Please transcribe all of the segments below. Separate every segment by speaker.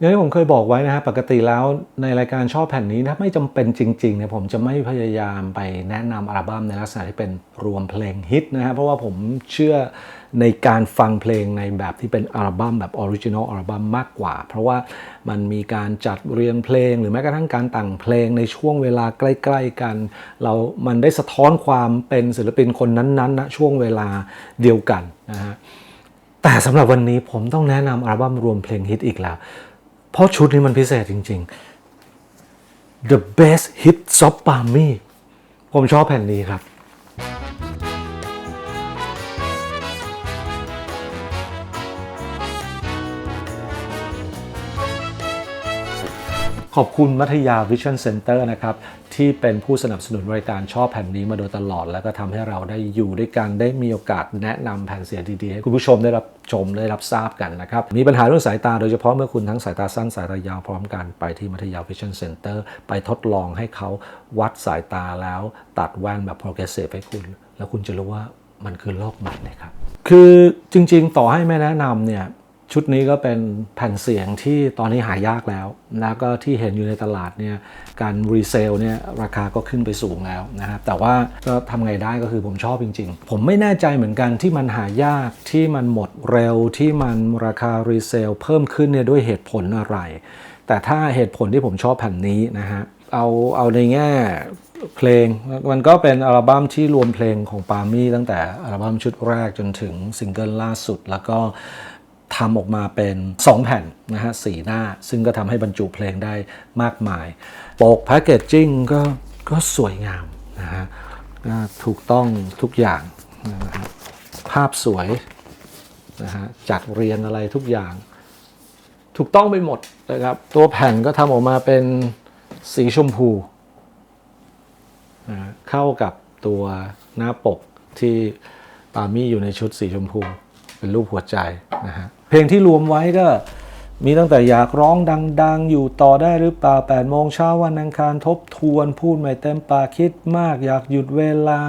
Speaker 1: อย่างที่ผมเคยบอกไว้นะฮะปกติแล้วในรายการชอบแผ่นนี้ถ้าไม่จำเป็นจริงๆเนี่ยผมจะไม่พยายามไปแนะนำอัลบั้มในลักษณะที่เป็นรวมเพลงฮิตนะฮะเพราะว่าผมเชื่อในการฟังเพลงในแบบที่เป็นอัลบั้มแบบออริจินอลอัลบั้มมากกว่า เพราะว่ามันมีการจัดเรียงเพลง หรือแม้กระทั่งการแต่งเพลงในช่วงเวลาใกล้ ๆ กัน เรา มันได้สะท้อนความเป็นศิลปินคนนั้นๆณช่วงเวลาเดียวกันนะฮะแต่สำหรับวันนี้ผมต้องแนะนำอัลบั้มรวมเพลงฮิตอีกแล้ว เพราะชุดนี้มันพิเศษจริง ๆ The Best Hits of p a m i ผมชอบแผ่นนี้ครับขอบคุณมัธยา Vision Center นะครับ ที่เป็นผู้สนับสนุนรายการชอบแผ่นนี้มาโดยตลอด แล้วก็ทำให้เราได้อยู่ด้วยกันได้มีโอกาสแนะนำแผ่นเสียงดีๆให้คุณผู้ชมได้รับชมได้รับทราบกันนะครับ มีปัญหาเรื่องสายตาโดยเฉพาะเมื่อคุณทั้งสายตาสั้นสายตายาวพร้อมกันไปที่มัธยาว vision Center ไปทดลองให้เขาวัดสายตาแล้วตัดแว่นแบบ progressive ให้คุณ แล้วคุณจะรู้ว่ามันคือโลกใหม่เลยครับ คือจริงๆ ต่อให้ไม่แนะนำเนี่ย ชุดนี้ก็เป็นแผ่นเสียงที่ตอนนี้หายากแล้วแล้วก็ที่เห็นอยู่ในตลาดเนี่ยการรีเซลเนี่ยราคาก็ขึ้นไปสูงแล้วนะครับแต่ว่าก็ทำไงได้ก็คือผมชอบจริง ๆ ผมไม่แน่ใจเหมือนกันที่มันหายากที่มันหมดเร็วที่มันราคารีเซลเพิ่มขึ้นเนี่ยด้วยเหตุผลอะไร แต่ถ้าเหตุผลที่ผมชอบแผ่นนี้นะฮะเอาเอาในแง่เพลงมันก็เป็นอัลบั้มที่รวมเพลงของปามี่ตั้งแต่อัลบั้มชุดแรกจนถึงซิงเกิลล่าสุด แล้วก็ ทำออกมาเป็น 2 แผ่นนะฮะสีหน้า ซึ่งก็ทำให้บรรจุเพลงได้มากมาย ปกแพคเกจจิ้งก็ก็สวยงามนะฮะถูกต้องทุกอย่างนะฮะภาพสวยนะฮะจัดเรียงอะไรทุกอย่าง ถูกต้องไปหมดนะครับ ตัวแผ่นก็ทำออกมาเป็นสีชมพูนะเข้ากับตัวหน้าปกที่ปามี่อยู่ในชุดสีชมพู เป็นรูปหัวใจนะฮะ เพลงที่รวมไว้ก็มีตั้งแต่อยากร้องดัง ๆ อยู่ต่อได้หรือเปล่า8โมงเช้าวันอังคารทบทวน พูดไม่เต็มปากคิดมาก อยากหยุดเวลา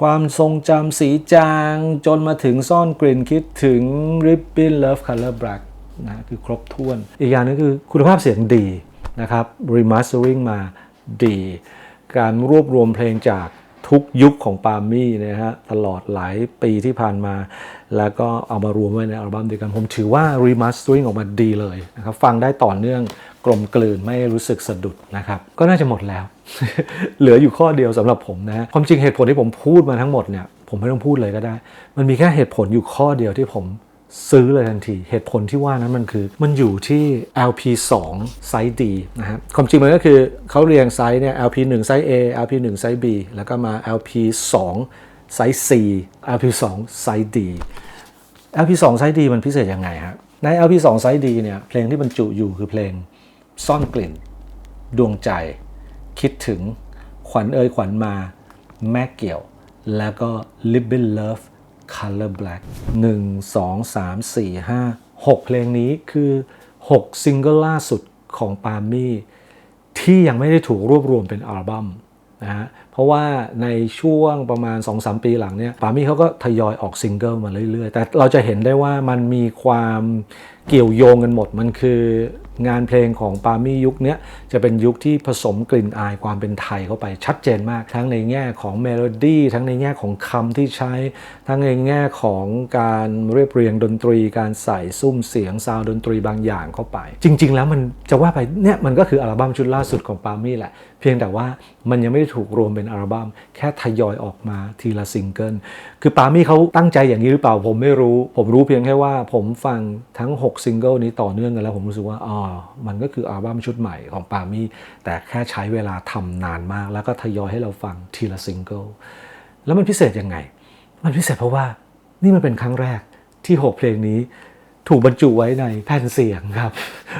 Speaker 1: ความทรงจำสีจาง จนมาถึงซ่อนกลิ่นคิดถึง Ribbon Love Color Black นะคือครบถ้วน อีกอย่างนึงคือคุณภาพเสียงดีนะครับ remastering มาดี การรวบรวมเพลงจาก ทุกยุคของปาล์มี่นะฮะตลอดหลายปีที่ผ่านมา แล้วก็เอามารวมไว้ในอัลบั้มเดียวกัน ผมถือว่า remastering ออกมาดีเลยนะครับฟังได้ต่อเนื่องกลมกลืนไม่รู้สึกสะดุดนะครับ ก็น่าจะหมดแล้ว เหลืออยู่ข้อเดียวสำหรับผมนะฮะความจริงเหตุผลที่ผมพูดมาทั้งหมดเนี่ยผมไม่ต้องพูดเลยก็ได้ มันมีแค่เหตุผลอยู่ข้อเดียวที่ผม ซื้อเลยทันที เหตุผลที่ว่านั้นมันคือ มันอยู่ที่ LP2 ไซส์ D นะฮะความจริงมันก็คือเขาเรียงไซส์เนี่ย LP1 ไซส์ A LP1 ไซส์ B แล้วก็มา LP2 ไซส์ C LP2 ไซส์ D LP2 ไซส์ D มันพิเศษยังไงฮะใน LP2 ไซส์ D เนี่ยเพลงที่บรรจุอยู่คือเพลงซ่อนกลิ่น ดวงใจ คิดถึงขวัญเอ่ยขวัญมาแม่เกี่ยว แล้วก็ Living Love Color Black 1 2 3 4 5 6 เพลงนี้คือ 6 ซิงเกิลล่าสุดของปามี่ที่ยังไม่ได้ถูกรวบรวมเป็นอัลบั้มนะฮะเพราะว่าในช่วงประมาณ 2-3 ปีหลังเนี่ยปามี่เขาก็ทยอยออกซิงเกิลมาเรื่อยๆ แต่เราจะเห็นได้ว่ามันมีความเกี่ยวโยงกันหมดมันคือ งานเพลงของปามี่ยุคนี้จะเป็นยุคที่ผสมกลิ่นอายความเป็นไทยเข้าไปชัดเจนมาก ทั้งในแง่ของเมโลดี้ทั้งในแง่ของคำที่ใช้ ทั้งในแง่ของการเรียบเรียงดนตรี การใส่ซุ้มเสียงซาวดนตรีบางอย่างเข้าไป จริง ๆ แล้วมันจะว่าไปเนี่ยมันก็คืออัลบั้มชุดล่าสุดของปามี่แหละ พียงแต่ว่ามันยังไม่ได้ถูกรวมเป็นอัลบั้มแค่ทยอยออกมาทีละซิงเกิลคือปามี่เขาตั้งใจอย่างนี้หรือเปล่าผมไม่รู้ ผมรู้เพียงแค่ว่าผมฟังทั้ง 6 ซิงเกิลนี้ต่อเนื่องกันแล้ว ผมรู้สึกว่าอ๋อมันก็คืออัลบั้มชุดใหม่ของปามี่แต่แค่ใช้เวลาทำนานมาก แล้วก็ทยอยให้เราฟังทีละซิงเกิลแล้วมันพิเศษยังไง มันพิเศษเพราะว่านี่มันเป็นครั้งแรกที่ 6 เพลงนี้ ถูกบรรจุไว้ในแผ่นเสียงครับ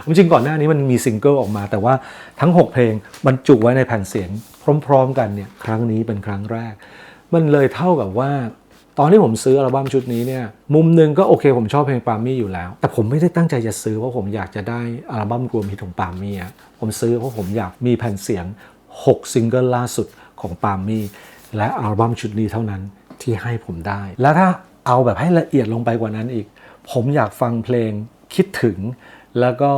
Speaker 1: จริงก่อนหน้านี้มันมีซิงเกิลออกมา แต่ว่าทั้ง 6 เพลงบรรจุไว้ในแผ่นเสียง พร้อม ๆ กันเนี่ยครั้งนี้เป็นครั้งแรก มันเลยเท่ากับว่า ตอนที่ผมซื้ออัลบั้มชุดนี้เนี่ยมุมหนึ่งก็โอเคผมชอบเพลงปามี่อยู่แล้ว แต่ผมไม่ได้ตั้งใจจะซื้อเพราะผมอยากจะได้อัลบั้มรวมฮิตของปามี่อะผมซื้อเพราะผมอยากมีแผ่นเสียง 6 ซิงเกิลล่าสุดของปามี่และอัลบั้มชุดนี้เท่านั้นที่ให้ผมได้ แล้วถ้าเอาแบบให้ละเอียดลงไปกว่านั้นอีก ผมอยากฟังเพลงคิดถึง แล้วก็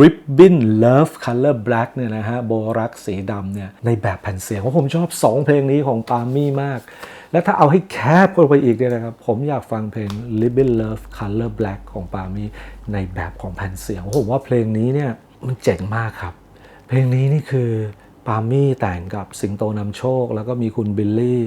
Speaker 1: Ribbon Love Color Black เนี่ยนะฮะโบรักสีดำเนี่ยในแบบแผ่นเสียงเพราะผมชอบ 2 เพลงนี้ของปามี่มาก และถ้าเอาให้แคบเข้าไปอีกเนี่ยนะครับ ผมอยากฟังเพลง Ribbon Love Color Black ของปามี่ในแบบของแผ่นเสียงผมว่าเพลงนี้เนี่ยมันเจ๋งมากครับ เพลงนี้นี่คือ ปามี่แต่งกับสิงโตนำโชค แล้วก็มีคุณบิลลี่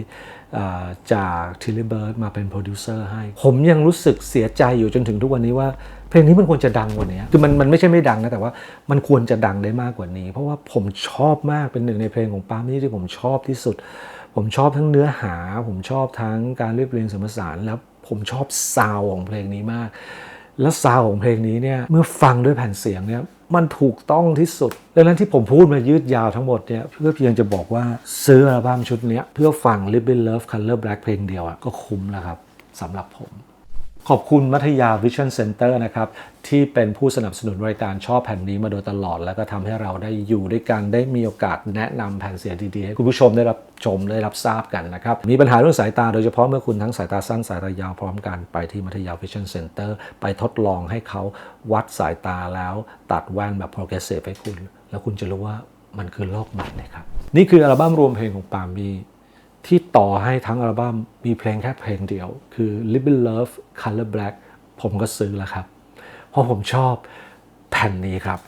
Speaker 1: จากทิลลี่เบิร์ดมาเป็นโปรดิวเซอร์ให้ ผมยังรู้สึกเสียใจอยู่จนถึงทุกวันนี้ว่า เพลงนี้มันควรจะดังกว่านี้คือมันมันไม่ใช่ไม่ดังนะ แต่ว่ามันควรจะดังได้มากกว่านี้ เพราะว่าผมชอบมากเป็นหนึ่งในเพลงของปามี่ที่ผมชอบที่สุด ผมชอบทั้งเนื้อหา ผมชอบทั้งการเรียบเรียงสมสานแล้วผมชอบซาวของเพลงนี้มาก แล้วซาวของเพลงนี้เนี่ยเมื่อฟังด้วยแผ่นเสียงเนี่ย มันถูกต้องที่สุด ดังนั้นที่ผมพูดมายืดยาวทั้งหมดเนี่ยเพื่อเพียงจะบอกว่าซื้ออัลบั้มชุดนี้เพื่อฟัง Ribbon Love Color Black เพลงเดียวอะก็คุ้มแล้วครับสำหรับผม ขอบคุณมัธยา Vision Center นะครับที่เป็นผู้สนับสนุนรายการชอบแผ่นนี้มาโดยตลอด แล้วก็ทำให้เราได้อยู่ด้วยกันได้มีโอกาสแนะนำแผ่นเสียงดีๆให้คุณผู้ชมได้รับชมได้รับทราบกันนะครับ มีปัญหาเรื่องสายตาโดยเฉพาะเมื่อคุณทั้งสายตาสั้นสายตายาวพร้อมกันไปที่มัธยา Vision Center ไปทดลองให้เขาวัดสายตาแล้วตัดแว่นแบบ progressive ให้คุณ แล้วคุณจะรู้ว่ามันคือโลกใหม่นะครับนี่คืออัลบั้มรวมเพลงของปาล์มี ที่ต่อให้ทั้งอัลบั้มมีเพลงแค่เพลงเดียว คือ Living Love Color Black ผมก็ซื้อแล้วครับ เพราะผมชอบแผ่นนี้ครับ